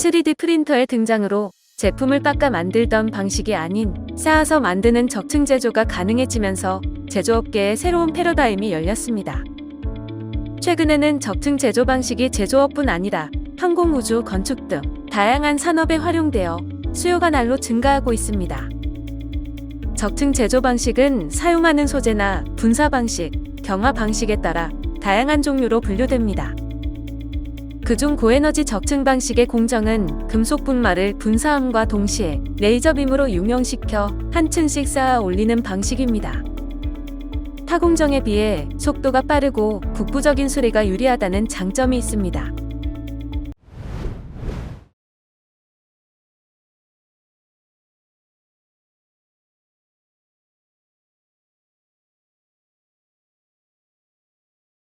3D 프린터의 등장으로 제품을 깎아 만들던 방식이 아닌 쌓아서 만드는 적층 제조가 가능해지면서 제조업계에 새로운 패러다임이 열렸습니다. 최근에는 적층 제조 방식이 제조업뿐 아니라 항공, 우주, 건축 등 다양한 산업에 활용되어 수요가 날로 증가하고 있습니다. 적층 제조 방식은 사용하는 소재나 분사 방식, 경화 방식에 따라 다양한 종류로 분류됩니다. 그중 고에너지 적층 방식의 공정은 금속 분말을 분사함과 동시에 레이저빔으로 유명시켜 한 층씩 쌓아 올리는 방식입니다. 타공정에 비해 속도가 빠르고 국부적인 수리가 유리하다는 장점이 있습니다.